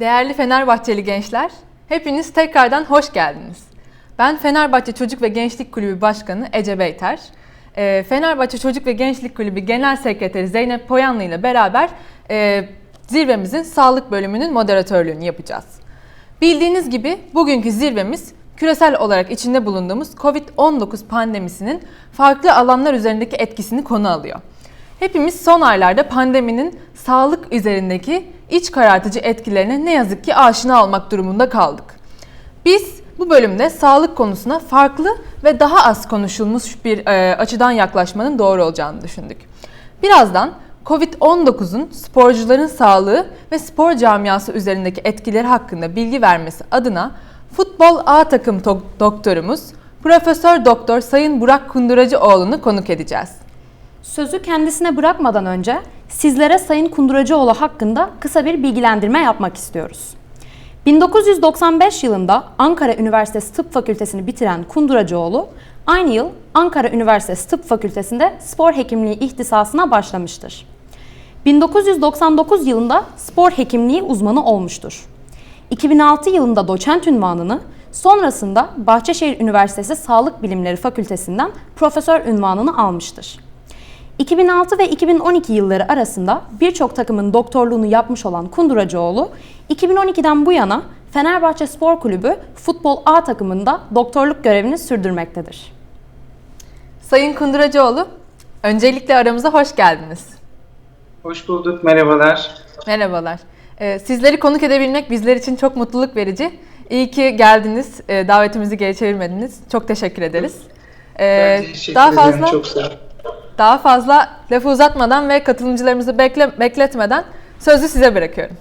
Değerli Fenerbahçeli gençler, hepiniz tekrardan hoş geldiniz. Ben Fenerbahçe Çocuk ve Gençlik Kulübü Başkanı Ece Beyter. Ee, Fenerbahçe Çocuk ve Gençlik Kulübü Genel Sekreteri Zeynep Poyanlı ile beraber e, zirvemizin sağlık bölümünün moderatörlüğünü yapacağız. Bildiğiniz gibi bugünkü zirvemiz küresel olarak içinde bulunduğumuz COVID-19 pandemisinin farklı alanlar üzerindeki etkisini konu alıyor. Hepimiz son aylarda pandeminin sağlık üzerindeki iç karartıcı etkilerine ne yazık ki aşina olmak durumunda kaldık. Biz bu bölümde sağlık konusuna farklı ve daha az konuşulmuş bir e, açıdan yaklaşmanın doğru olacağını düşündük. Birazdan COVID-19'un sporcuların sağlığı ve spor camiası üzerindeki etkileri hakkında bilgi vermesi adına futbol A takım to- doktorumuz Profesör Doktor Sayın Burak Kunduracıoğlu'nu konuk edeceğiz. Sözü kendisine bırakmadan önce sizlere Sayın Kunduracıoğlu hakkında kısa bir bilgilendirme yapmak istiyoruz. 1995 yılında Ankara Üniversitesi Tıp Fakültesini bitiren Kunduracıoğlu, aynı yıl Ankara Üniversitesi Tıp Fakültesinde spor hekimliği ihtisasına başlamıştır. 1999 yılında spor hekimliği uzmanı olmuştur. 2006 yılında doçent ünvanını, sonrasında Bahçeşehir Üniversitesi Sağlık Bilimleri Fakültesinden profesör ünvanını almıştır. 2006 ve 2012 yılları arasında birçok takımın doktorluğunu yapmış olan Kunduracıoğlu, 2012'den bu yana Fenerbahçe Spor Kulübü futbol A takımında doktorluk görevini sürdürmektedir. Sayın Kunduracıoğlu, öncelikle aramıza hoş geldiniz. Hoş bulduk, merhabalar. Merhabalar. Ee, Sizleri konuk edebilmek bizler için çok mutluluk verici. İyi ki geldiniz, e, davetimizi geri çevirmediniz. Çok teşekkür ederiz. Ee, Ben teşekkür daha ederim, fazla çok sağ olun. Daha fazla lafı uzatmadan ve katılımcılarımızı bekle, bekletmeden sözü size bırakıyorum.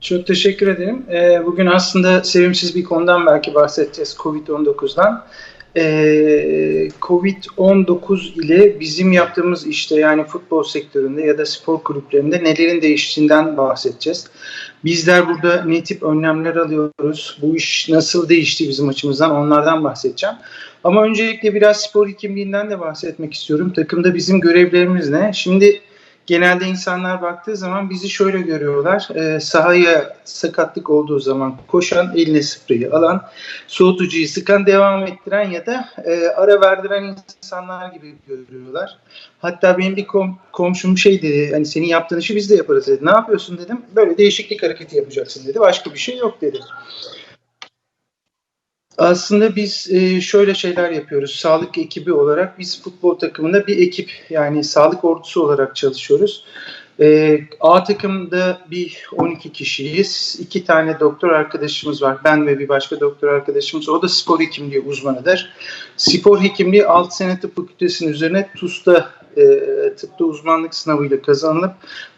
Çok teşekkür ederim. Ee, bugün aslında sevimsiz bir konudan belki bahsedeceğiz, COVID-19'dan. Ee, Covid-19 ile bizim yaptığımız işte yani futbol sektöründe ya da spor kulüplerinde nelerin değiştiğinden bahsedeceğiz. Bizler burada ne tip önlemler alıyoruz, bu iş nasıl değişti bizim açımızdan onlardan bahsedeceğim. Ama öncelikle biraz spor hekimliğinden de bahsetmek istiyorum. Takımda bizim görevlerimiz ne? Şimdi genelde insanlar baktığı zaman bizi şöyle görüyorlar. E, sahaya sakatlık olduğu zaman koşan, eline spreyi alan, soğutucuyu sıkan, devam ettiren ya da e, ara verdiren insanlar gibi görüyorlar. Hatta benim bir kom- komşum şey dedi, hani senin yaptığın işi biz de yaparız dedi. Ne yapıyorsun dedim. Böyle değişiklik hareketi yapacaksın dedi. Başka bir şey yok dedi. Aslında biz e, şöyle şeyler yapıyoruz. Sağlık ekibi olarak biz futbol takımında bir ekip yani sağlık ordusu olarak çalışıyoruz. E, A takımda bir 12 kişiyiz. İki tane doktor arkadaşımız var. Ben ve bir başka doktor arkadaşımız. O da spor hekimliği uzmanıdır. Spor hekimliği 6 sene tıp fakültesinin üzerine TUS'ta e, tıpta uzmanlık sınavıyla kazanılıp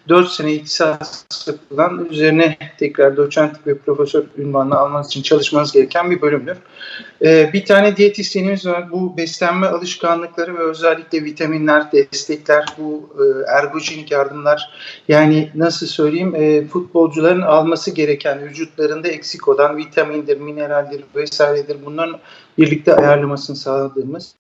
4 sene ihtisas yapılan üzerine tekrar doçentlik ve profesör ünvanını almanız için çalışmanız gereken bir bölümdür. Ee, bir tane diyetisyenimiz var. Bu beslenme alışkanlıkları ve özellikle vitaminler, destekler, bu e, ergojenik yardımlar yani nasıl söyleyeyim e, futbolcuların alması gereken vücutlarında eksik olan vitamindir, mineraldir vesairedir bunların birlikte ayarlamasını sağladığımız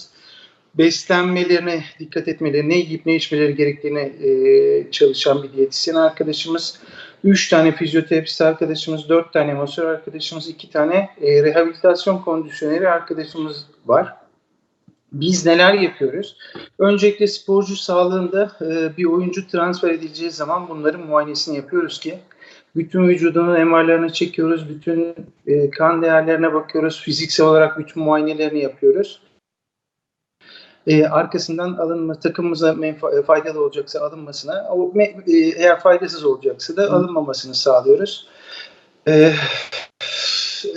beslenmelerine dikkat etmeleri, ne yiyip ne içmeleri gerektiğine e, çalışan bir diyetisyen arkadaşımız. Üç tane fizyoterapist arkadaşımız, dört tane masör arkadaşımız, iki tane e, rehabilitasyon kondisyoneri arkadaşımız var. Biz neler yapıyoruz? Öncelikle sporcu sağlığında e, bir oyuncu transfer edileceği zaman bunların muayenesini yapıyoruz ki bütün vücudunun MR'larını çekiyoruz, bütün e, kan değerlerine bakıyoruz, fiziksel olarak bütün muayenelerini yapıyoruz e, arkasından alınma takımımıza menfa- e, faydalı olacaksa alınmasına, o me- e, eğer faydasız olacaksa da alınmamasını sağlıyoruz. E,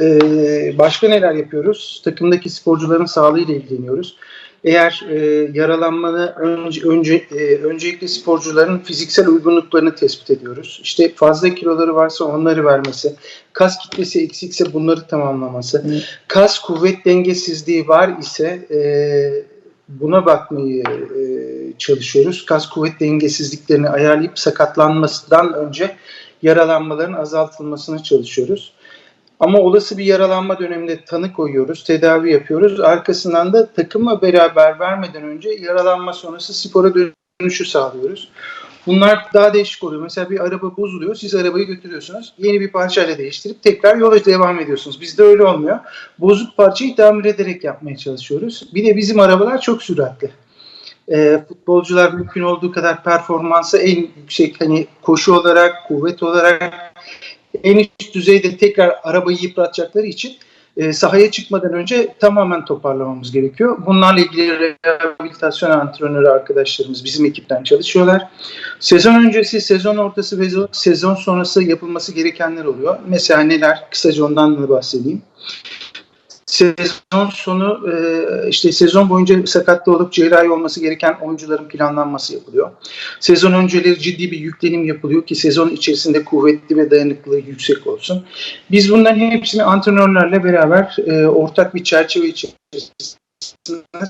e, başka neler yapıyoruz? Takımdaki sporcuların sağlığıyla ilgileniyoruz. Eğer e, yaralanmanı önce, önce e, öncelikle sporcuların fiziksel uygunluklarını tespit ediyoruz. İşte fazla kiloları varsa onları vermesi, kas kitlesi eksikse bunları tamamlaması, kas kuvvet dengesizliği var ise e, buna bakmayı e, çalışıyoruz. Kas kuvvet dengesizliklerini ayarlayıp sakatlanmasından önce yaralanmaların azaltılmasını çalışıyoruz. Ama olası bir yaralanma döneminde tanı koyuyoruz, tedavi yapıyoruz. Arkasından da takımla beraber vermeden önce yaralanma sonrası spora dönüşü sağlıyoruz. Bunlar daha değişik oluyor. Mesela bir araba bozuluyor. Siz arabayı götürüyorsunuz. Yeni bir parçayla değiştirip tekrar yola devam ediyorsunuz. Bizde öyle olmuyor. Bozuk parçayı tamir ederek yapmaya çalışıyoruz. Bir de bizim arabalar çok süratli. Ee, futbolcular mümkün olduğu kadar performansı en yüksek hani koşu olarak, kuvvet olarak en üst düzeyde tekrar arabayı yıpratacakları için e, sahaya çıkmadan önce tamamen toparlamamız gerekiyor. Bunlarla ilgili rehabilitasyon antrenörü arkadaşlarımız bizim ekipten çalışıyorlar. Sezon öncesi, sezon ortası ve sezon sonrası yapılması gerekenler oluyor. Mesela neler? Kısaca ondan da bahsedeyim. Sezon sonu e, işte sezon boyunca sakatlı olup cerrahi olması gereken oyuncuların planlanması yapılıyor. Sezon önceleri ciddi bir yüklenim yapılıyor ki sezon içerisinde kuvvetli ve dayanıklılığı yüksek olsun. Biz bunların hepsini antrenörlerle beraber e, ortak bir çerçeve içerisinde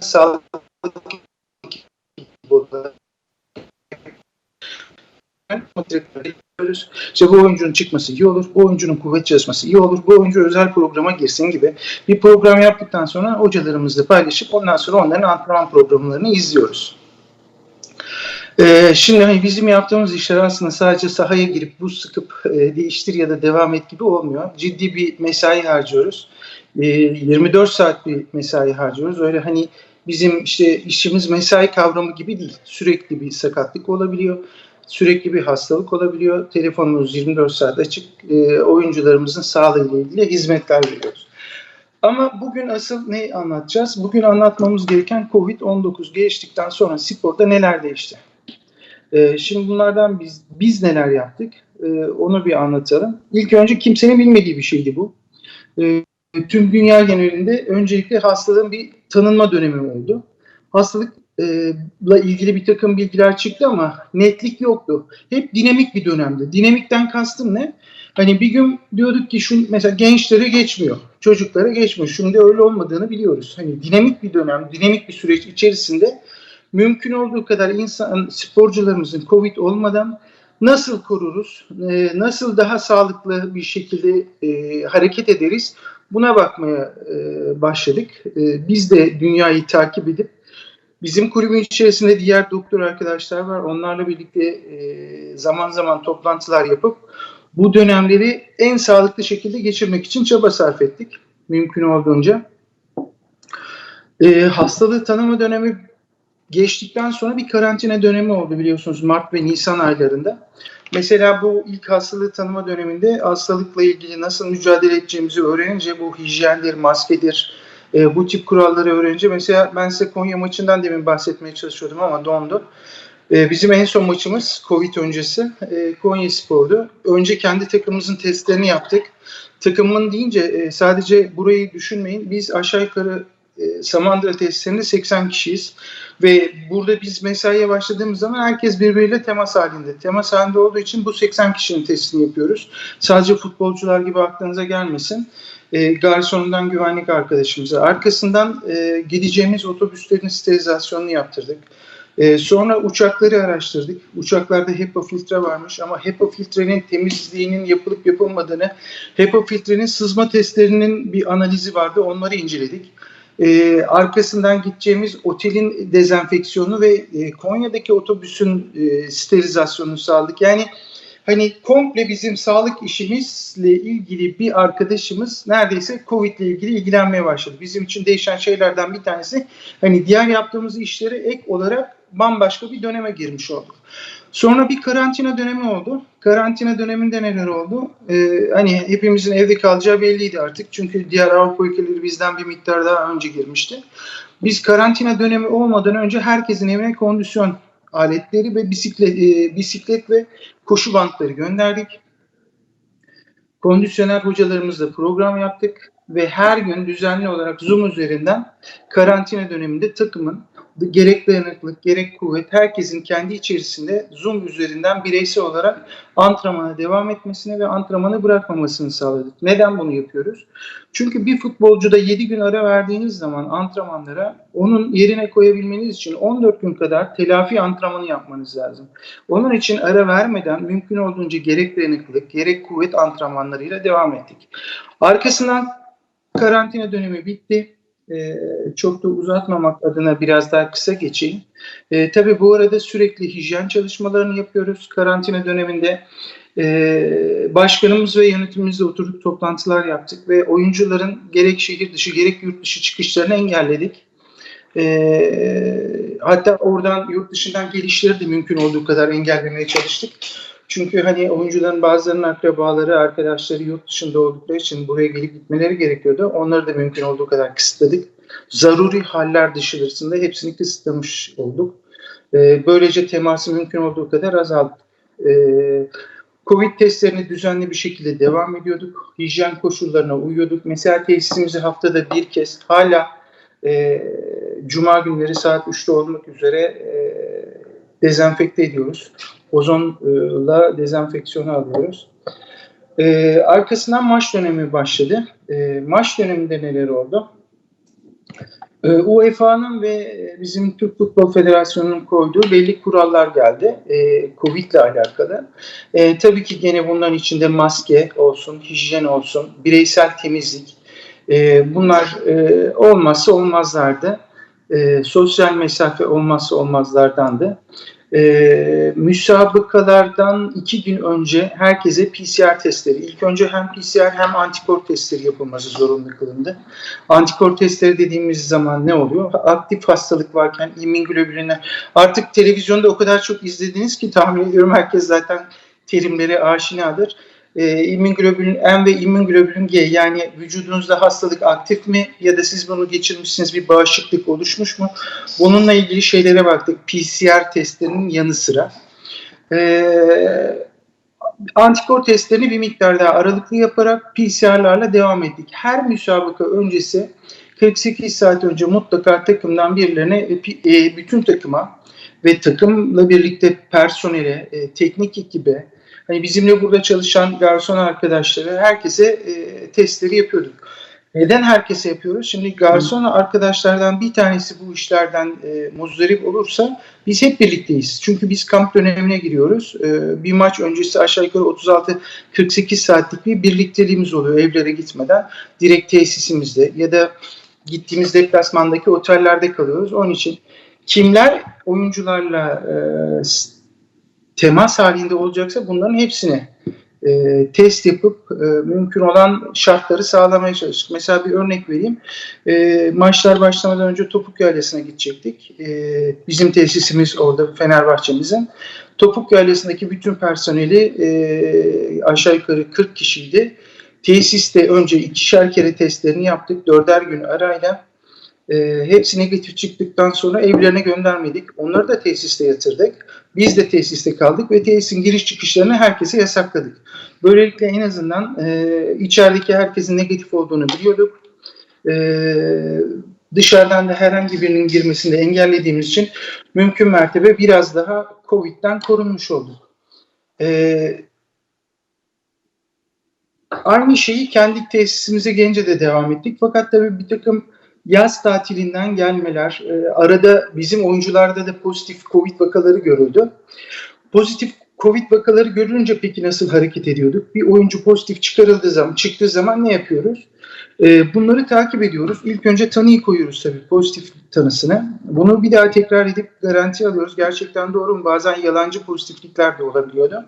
sağlık yapıyoruz. İşte bu oyuncunun çıkması iyi olur, bu oyuncunun kuvvet çalışması iyi olur, bu oyuncu özel programa girsin gibi bir program yaptıktan sonra hocalarımızla paylaşıp ondan sonra onların antrenman programlarını izliyoruz. Ee, şimdi hani bizim yaptığımız işler aslında sadece sahaya girip buz sıkıp e, değiştir ya da devam et gibi olmuyor. Ciddi bir mesai harcıyoruz. E, 24 saat bir mesai harcıyoruz. Öyle hani bizim işte işimiz mesai kavramı gibi değil. Sürekli bir sakatlık olabiliyor. Sürekli bir hastalık olabiliyor. Telefonumuz 24 saat açık. E, oyuncularımızın sağlığıyla ilgili hizmetler veriyoruz. Ama bugün asıl ne anlatacağız? Bugün anlatmamız gereken COVID-19 geçtikten sonra sporda neler değişti? Ee, şimdi bunlardan biz biz neler yaptık? Ee, onu bir anlatalım. İlk önce kimsenin bilmediği bir şeydi bu. Ee, tüm dünya genelinde öncelikle hastalığın bir tanınma dönemi oldu. Hastalıkla ilgili bir takım bilgiler çıktı ama netlik yoktu. Hep dinamik bir dönemdi. Dinamikten kastım ne? Hani bir gün diyorduk ki şu mesela gençlere geçmiyor, çocuklara geçmiyor. Şimdi öyle olmadığını biliyoruz. Hani dinamik bir dönem, dinamik bir süreç içerisinde mümkün olduğu kadar insan sporcularımızın Covid olmadan nasıl koruruz, nasıl daha sağlıklı bir şekilde hareket ederiz buna bakmaya başladık. Biz de dünyayı takip edip bizim kulübün içerisinde diğer doktor arkadaşlar var. Onlarla birlikte e, zaman zaman toplantılar yapıp bu dönemleri en sağlıklı şekilde geçirmek için çaba sarf ettik mümkün olduğunca. E, hastalığı tanıma dönemi geçtikten sonra bir karantina dönemi oldu biliyorsunuz Mart ve Nisan aylarında. Mesela bu ilk hastalığı tanıma döneminde hastalıkla ilgili nasıl mücadele edeceğimizi öğrenince bu hijyendir, maskedir, e, bu tip kuralları öğrenince mesela ben size Konya maçından demin bahsetmeye çalışıyordum ama dondu. E, bizim en son maçımız Covid öncesi e, Konya Spor'du. Önce kendi takımımızın testlerini yaptık. Takımın deyince e, sadece burayı düşünmeyin. Biz aşağı yukarı e, Samandıra testlerinde 80 kişiyiz. Ve burada biz mesaiye başladığımız zaman herkes birbiriyle temas halinde. Temas halinde olduğu için bu 80 kişinin testini yapıyoruz. Sadece futbolcular gibi aklınıza gelmesin. E, garsonundan güvenlik arkadaşımıza. Arkasından e, gideceğimiz otobüslerin sterilizasyonunu yaptırdık. E, sonra uçakları araştırdık. Uçaklarda HEPA filtre varmış ama HEPA filtrenin temizliğinin yapılıp yapılmadığını, HEPA filtrenin sızma testlerinin bir analizi vardı. Onları inceledik. Ee, arkasından gideceğimiz otelin dezenfeksiyonu ve e, Konya'daki otobüsün e, sterilizasyonunu sağladık. Yani hani komple bizim sağlık işimizle ilgili bir arkadaşımız neredeyse Covid ile ilgili ilgilenmeye başladı. Bizim için değişen şeylerden bir tanesi hani diğer yaptığımız işlere ek olarak bambaşka bir döneme girmiş olduk. Sonra bir karantina dönemi oldu. Karantina döneminde neler oldu? Ee, hani hepimizin evde kalacağı belliydi artık. Çünkü diğer Avrupa ülkeleri bizden bir miktar daha önce girmişti. Biz karantina dönemi olmadan önce herkesin evine kondisyon aletleri ve bisiklet, e, bisiklet ve koşu bantları gönderdik. Kondisyoner hocalarımızla program yaptık ve her gün düzenli olarak Zoom üzerinden karantina döneminde takımın gerek dayanıklılık, gerek kuvvet herkesin kendi içerisinde Zoom üzerinden bireysel olarak antrenmana devam etmesini ve antrenmanı bırakmamasını sağladık. Neden bunu yapıyoruz? Çünkü bir futbolcuda 7 gün ara verdiğiniz zaman antrenmanlara onun yerine koyabilmeniz için 14 gün kadar telafi antrenmanı yapmanız lazım. Onun için ara vermeden mümkün olduğunca gerek dayanıklılık, gerek kuvvet antrenmanlarıyla devam ettik. Arkasından karantina dönemi bitti e, çok da uzatmamak adına biraz daha kısa geçeyim. E, tabii bu arada sürekli hijyen çalışmalarını yapıyoruz. Karantina döneminde e, başkanımız ve yönetimimizle oturduk toplantılar yaptık ve oyuncuların gerek şehir dışı gerek yurt dışı çıkışlarını engelledik. E, hatta oradan yurt dışından gelişleri de mümkün olduğu kadar engellemeye çalıştık. Çünkü hani oyuncuların bazılarının akrabaları, arkadaşları yurt dışında oldukları için buraya gelip gitmeleri gerekiyordu. Onları da mümkün olduğu kadar kısıtladık. Zaruri haller dışarısında hepsini kısıtlamış olduk. Ee, böylece teması mümkün olduğu kadar azalttık. Ee, Covid testlerine düzenli bir şekilde devam ediyorduk. Hijyen koşullarına uyuyorduk. Mesela tesisimizi haftada bir kez hala e, Cuma günleri saat 3'te olmak üzere e, dezenfekte ediyoruz ozonla dezenfeksiyonu alıyoruz. Ee, arkasından maç dönemi başladı. Ee, maç döneminde neler oldu? Ee, UEFA'nın ve bizim Türk Futbol Federasyonu'nun koyduğu belli kurallar geldi. Ee, Covid ile alakalı. Ee, tabii ki gene bunların içinde maske olsun, hijyen olsun, bireysel temizlik. Ee, bunlar e, olmazsa olmazlardı. Ee, sosyal mesafe olmazsa olmazlardandı e, müsabakalardan iki gün önce herkese PCR testleri, ilk önce hem PCR hem antikor testleri yapılması zorunlu kılındı. Antikor testleri dediğimiz zaman ne oluyor? Aktif hastalık varken immünoglobüline artık televizyonda o kadar çok izlediniz ki tahmin ediyorum herkes zaten terimlere aşinadır. E, immünoglobulin M ve immünoglobulin G yani vücudunuzda hastalık aktif mi ya da siz bunu geçirmişsiniz bir bağışıklık oluşmuş mu? Bununla ilgili şeylere baktık PCR testlerinin yanı sıra. E, antikor testlerini bir miktar daha aralıklı yaparak PCR'larla devam ettik. Her müsabaka öncesi 48 saat önce mutlaka takımdan birilerine e, bütün takıma ve takımla birlikte personele, e, teknik ekibe, hani bizimle burada çalışan garson arkadaşları herkese e, testleri yapıyorduk. Neden herkese yapıyoruz? Şimdi garson arkadaşlardan bir tanesi bu işlerden e, muzdarip olursa biz hep birlikteyiz. Çünkü biz kamp dönemine giriyoruz. E, bir maç öncesi aşağı yukarı 36-48 saatlik bir birlikteliğimiz oluyor evlere gitmeden. Direkt tesisimizde ya da gittiğimiz deplasmandaki otellerde kalıyoruz. Onun için kimler oyuncularla e, temas halinde olacaksa bunların hepsini e, test yapıp e, mümkün olan şartları sağlamaya çalıştık. Mesela bir örnek vereyim. E, maçlar başlamadan önce Topuk Yaylası'na gidecektik. E, bizim tesisimiz orada Fenerbahçe'mizin. Topuk Yaylası'ndaki bütün personeli e, aşağı yukarı 40 kişiydi. Tesiste önce ikişer kere testlerini yaptık. Dörder gün arayla. E, hepsi negatif çıktıktan sonra evlerine göndermedik. Onları da tesiste yatırdık. Biz de tesiste kaldık ve tesisin giriş çıkışlarını herkese yasakladık. Böylelikle en azından e, içerideki herkesin negatif olduğunu biliyorduk. E, dışarıdan da herhangi birinin girmesini engellediğimiz için mümkün mertebe biraz daha Covid'den korunmuş olduk. E, aynı şeyi kendi tesisimize gelince de devam ettik. Fakat tabii bir takım yaz tatilinden gelmeler, e, arada bizim oyuncularda da pozitif Covid vakaları görüldü. Pozitif Covid vakaları görülünce peki nasıl hareket ediyorduk? Bir oyuncu pozitif çıkarıldığı zaman, çıktığı zaman ne yapıyoruz? E, bunları takip ediyoruz. İlk önce tanıyı koyuyoruz tabii pozitif tanısını. Bunu bir daha tekrar edip garanti alıyoruz. Gerçekten doğru mu? Bazen yalancı pozitiflikler de olabiliyordu.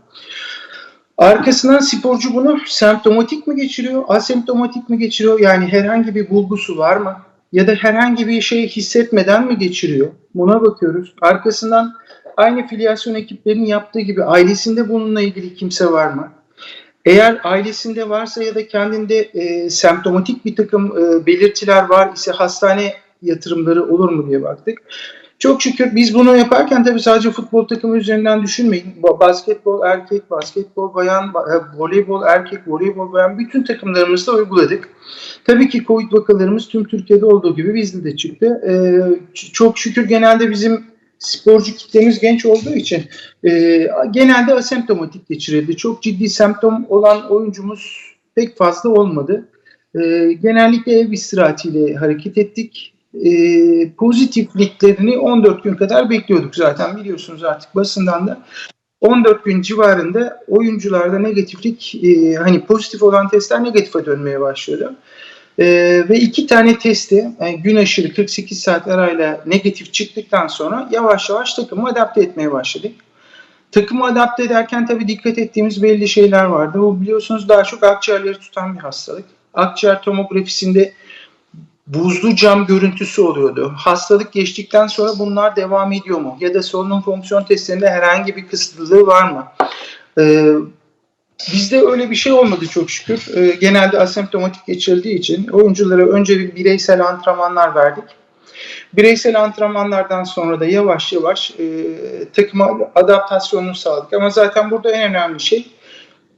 Arkasından sporcu bunu semptomatik mi geçiriyor, asemptomatik mi geçiriyor? Yani herhangi bir bulgusu var mı? Ya da herhangi bir şey hissetmeden mi geçiriyor? Buna bakıyoruz. Arkasından aynı filyasyon ekiplerinin yaptığı gibi ailesinde bununla ilgili kimse var mı? Eğer ailesinde varsa ya da kendinde e, semptomatik bir takım e, belirtiler var ise hastane yatırımları olur mu diye baktık. Çok şükür biz bunu yaparken tabii sadece futbol takımı üzerinden düşünmeyin. Basketbol erkek, basketbol bayan, e, voleybol erkek, voleybol bayan bütün takımlarımızda uyguladık. Tabii ki Covid vakalarımız tüm Türkiye'de olduğu gibi bizde de çıktı. Ee, çok şükür genelde bizim sporcu kitlemiz genç olduğu için e, genelde asemptomatik geçirildi. Çok ciddi semptom olan oyuncumuz pek fazla olmadı. E, genellikle ev istirahatiyle hareket ettik. E, pozitifliklerini 14 gün kadar bekliyorduk zaten biliyorsunuz artık basından da. 14 gün civarında oyuncularda negatiflik e, hani pozitif olan testler negatife dönmeye başlıyordu. E, ve iki tane testi yani gün aşırı 48 saat arayla negatif çıktıktan sonra yavaş yavaş takımı adapte etmeye başladık. Takımı adapte ederken tabii dikkat ettiğimiz belli şeyler vardı. Bu biliyorsunuz daha çok akciğerleri tutan bir hastalık. Akciğer tomografisinde buzlu cam görüntüsü oluyordu. Hastalık geçtikten sonra bunlar devam ediyor mu? Ya da solunum fonksiyon testlerinde herhangi bir kısıtlılığı var mı? Ee, bizde öyle bir şey olmadı çok şükür. Ee, genelde asemptomatik geçirildiği için oyunculara önce bir bireysel antrenmanlar verdik. Bireysel antrenmanlardan sonra da yavaş yavaş e, takıma adaptasyonunu sağladık. Ama zaten burada en önemli şey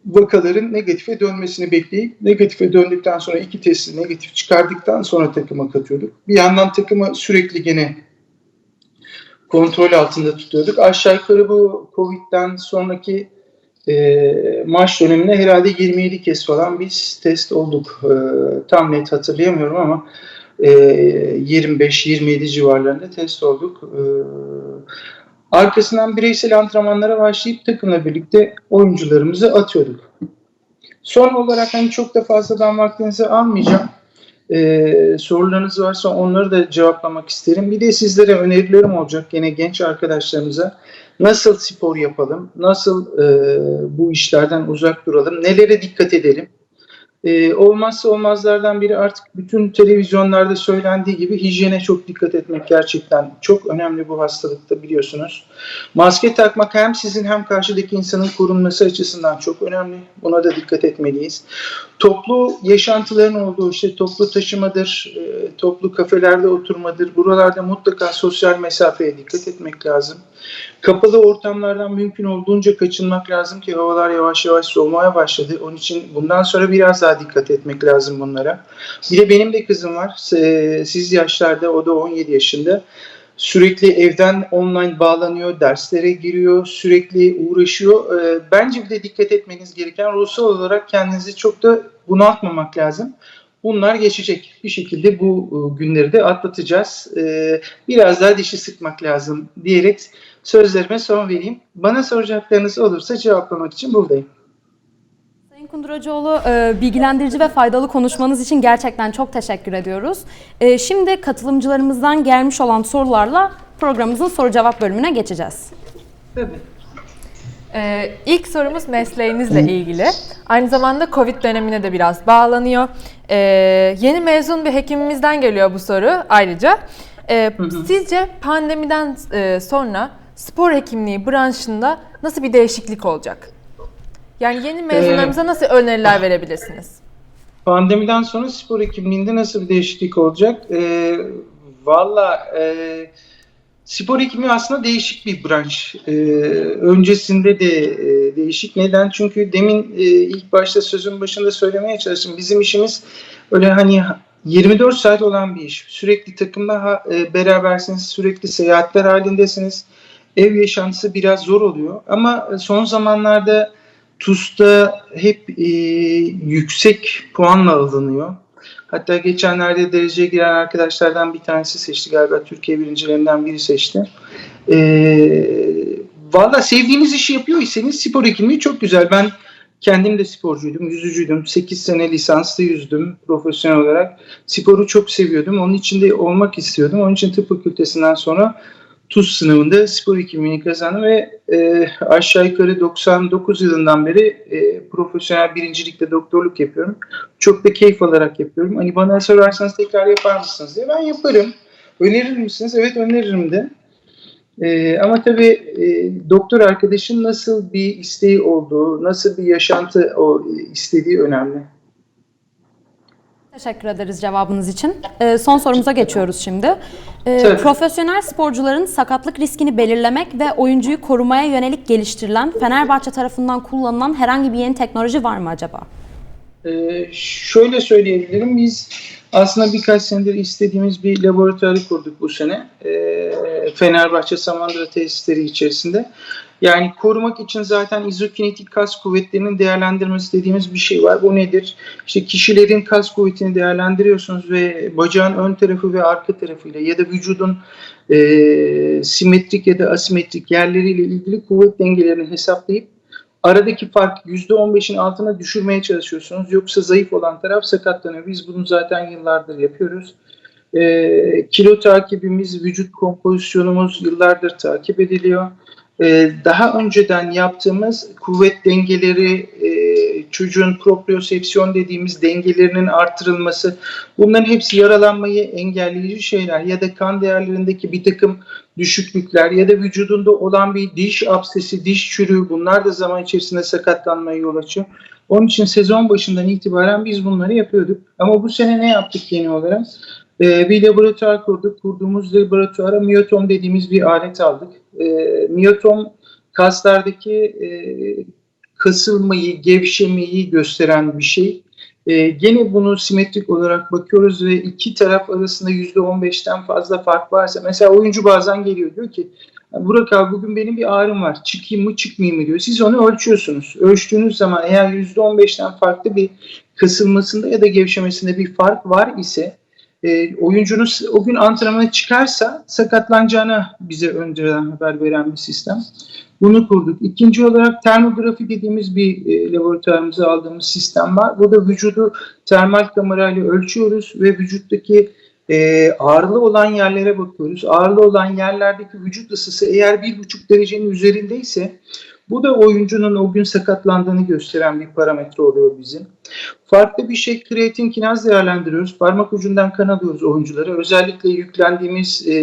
vakaların negatife dönmesini bekleyip negatife döndükten sonra iki testi negatif çıkardıktan sonra takıma katıyorduk. Bir yandan takımı sürekli gene kontrol altında tutuyorduk. Aşağı yukarı bu Covid'den sonraki e, maç döneminde herhalde 27 kez falan biz test olduk. E, tam net hatırlayamıyorum ama e, 25-27 civarlarında test olduk. E, arkasından bireysel antrenmanlara başlayıp takımla birlikte oyuncularımızı atıyorduk. Son olarak hani çok da fazladan vaktinizi almayacağım. Ee, sorularınız varsa onları da cevaplamak isterim. Bir de sizlere önerilerim olacak gene genç arkadaşlarımıza. Nasıl spor yapalım? Nasıl e, bu işlerden uzak duralım? Nelere dikkat edelim? Ee, olmazsa olmazlardan biri artık bütün televizyonlarda söylendiği gibi hijyene çok dikkat etmek gerçekten çok önemli bu hastalıkta biliyorsunuz. Maske takmak hem sizin hem karşıdaki insanın korunması açısından çok önemli. Buna da dikkat etmeliyiz. Toplu yaşantıların olduğu işte toplu taşımadır, e, toplu kafelerde oturmadır. Buralarda mutlaka sosyal mesafeye dikkat etmek lazım. Kapalı ortamlardan mümkün olduğunca kaçınmak lazım ki havalar yavaş yavaş soğumaya başladı. Onun için bundan sonra biraz daha dikkat etmek lazım bunlara. Bir de benim de kızım var. E, Siz yaşlarda, o da 17 yaşında. Sürekli evden online bağlanıyor, derslere giriyor, sürekli uğraşıyor. E, Bence bir de dikkat etmeniz gereken ruhsal olarak kendinizi çok da bunaltmamak lazım. Bunlar geçecek. Bir şekilde bu e, günleri de atlatacağız. Biraz daha dişi sıkmak lazım diyerek sözlerime son vereyim. Bana soracaklarınız olursa cevaplamak için buradayım. Sayın Kunduracıoğlu, e, bilgilendirici ve faydalı konuşmanız için gerçekten çok teşekkür ediyoruz. E, Şimdi katılımcılarımızdan gelmiş olan sorularla programımızın soru cevap bölümüne geçeceğiz. Tabii. Ee, ilk sorumuz mesleğinizle ilgili. Aynı zamanda Covid dönemine de biraz bağlanıyor. Ee, yeni mezun bir hekimimizden geliyor bu soru ayrıca. Ee, sizce pandemiden e, sonra spor hekimliği branşında nasıl bir değişiklik olacak? Yani yeni mezunlarımıza nasıl öneriler verebilirsiniz? Pandemiden sonra spor hekimliğinde nasıl bir değişiklik olacak? Ee, Valla e, spor hekimliği aslında değişik bir branş. Ee, öncesinde de e, değişik. Neden? Çünkü demin e, ilk başta sözün başında söylemeye çalıştım. Bizim işimiz öyle hani 24 saat olan bir iş. Sürekli takımla ha- e, berabersiniz, sürekli seyahatler halindesiniz. Ev yaşantısı biraz zor oluyor. Ama son zamanlarda TUS'ta hep e, yüksek puanla alınıyor. Hatta geçenlerde dereceye giren arkadaşlardan bir tanesi seçti galiba. Türkiye birincilerinden biri seçti. E, Valla sevdiğiniz işi yapıyorsanız spor hekimliği çok güzel. Ben kendim de sporcuydum, yüzücüydüm. 8 sene lisanslı yüzdüm profesyonel olarak. Sporu çok seviyordum. Onun içinde olmak istiyordum. Onun için tıp fakültesinden sonra TUS sınavında spor hekimliğini kazandım ve e, aşağı yukarı 99 yılından beri e, profesyonel birincilikte doktorluk yapıyorum. Çok da keyif alarak yapıyorum. Hani bana sorarsanız tekrar yapar mısınız diye ben yaparım. Önerir misiniz? Evet öneririm de. E, ama tabii e, doktor arkadaşın nasıl bir isteği olduğu, nasıl bir yaşantı o istediği önemli. Teşekkür ederiz cevabınız için. E, Son sorumuza geçiyoruz şimdi. E, Tabii. Profesyonel sporcuların sakatlık riskini belirlemek ve oyuncuyu korumaya yönelik geliştirilen Fenerbahçe tarafından kullanılan herhangi bir yeni teknoloji var mı acaba? Ee, şöyle söyleyebilirim. Biz aslında birkaç senedir istediğimiz bir laboratuvarı kurduk bu sene. Ee, Fenerbahçe Samandıra tesisleri içerisinde. Yani korumak için zaten izokinetik kas kuvvetlerinin değerlendirmesi dediğimiz bir şey var. Bu nedir? İşte kişilerin kas kuvvetini değerlendiriyorsunuz ve bacağın ön tarafı ve arka tarafıyla ya da vücudun e, simetrik ya da asimetrik yerleriyle ilgili kuvvet dengelerini hesaplayıp aradaki fark %15'in altına düşürmeye çalışıyorsunuz. Yoksa zayıf olan taraf sakatlanıyor. Biz bunu zaten yıllardır yapıyoruz. Ee, kilo takibimiz, vücut kompozisyonumuz yıllardır takip ediliyor. Ee, daha önceden yaptığımız kuvvet dengeleri, e, çocuğun propriosepsiyon dediğimiz dengelerinin artırılması, bunların hepsi yaralanmayı engelleyici şeyler ya da kan değerlerindeki bir takım düşüklükler ya da vücudunda olan bir diş absesi, diş çürüğü bunlar da zaman içerisinde sakatlanmaya yol açıyor. Onun için sezon başından itibaren biz bunları yapıyorduk. Ama bu sene ne yaptık yeni olarak? Ee, bir laboratuvar kurduk. Kurduğumuz laboratuvara miyotom dediğimiz bir alet aldık. Ee, miyotom kaslardaki e, kasılmayı, gevşemeyi gösteren bir şey. Ee, gene bunu simetrik olarak bakıyoruz ve iki taraf arasında %15'ten fazla fark varsa mesela oyuncu bazen geliyor diyor ki Burak abi bugün benim bir ağrım var. Çıkayım mı çıkmayayım mı diyor. Siz onu ölçüyorsunuz. Ölçtüğünüz zaman eğer %15'ten farklı bir kasılmasında ya da gevşemesinde bir fark var ise e, oyuncunuz o gün antrenmana çıkarsa sakatlanacağını bize önceden haber veren bir sistem. Bunu kurduk. İkinci olarak termografi dediğimiz bir e, laboratuvarımıza aldığımız sistem var. Burada vücudu termal kamerayla ölçüyoruz ve vücuttaki e, ağırlı olan yerlere bakıyoruz. Ağırlı olan yerlerdeki vücut ısısı eğer bir buçuk derecenin üzerindeyse bu da oyuncunun o gün sakatlandığını gösteren bir parametre oluyor bizim. Farklı bir şey kreatin kinaz değerlendiriyoruz. Parmak ucundan kan alıyoruz oyunculara. Özellikle yüklendiğimiz e,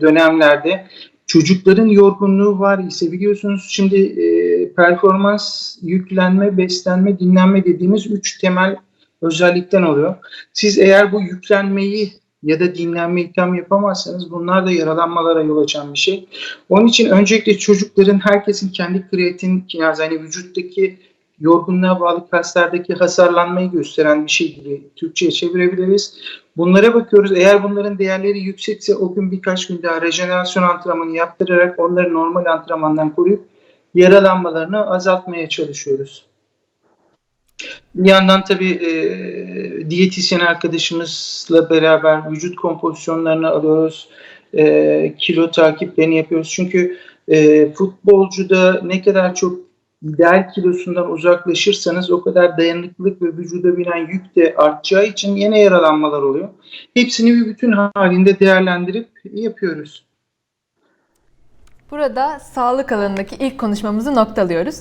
dönemlerde çocukların yorgunluğu var ise biliyorsunuz şimdi e, performans, yüklenme, beslenme, dinlenme dediğimiz üç temel özellikten oluyor. Siz eğer bu yüklenmeyi ya da dinlenmeyi tam yapamazsanız bunlar da yaralanmalara yol açan bir şey. Onun için öncelikle çocukların herkesin kendi kreatin yani vücuttaki yorgunluğa bağlı kaslardaki hasarlanmayı gösteren bir şey gibi Türkçe'ye çevirebiliriz. Bunlara bakıyoruz. Eğer bunların değerleri yüksekse o gün birkaç gün daha rejenerasyon antrenmanı yaptırarak onları normal antrenmandan koruyup yaralanmalarını azaltmaya çalışıyoruz. Bir yandan tabii e, diyetisyen arkadaşımızla beraber vücut kompozisyonlarını alıyoruz. E, kilo takiplerini yapıyoruz. Çünkü e, futbolcuda ne kadar çok ideal kilosundan uzaklaşırsanız o kadar dayanıklılık ve vücuda binen yük de artacağı için yine yaralanmalar oluyor. Hepsini bir bütün halinde değerlendirip yapıyoruz. Burada sağlık alanındaki ilk konuşmamızı noktalıyoruz.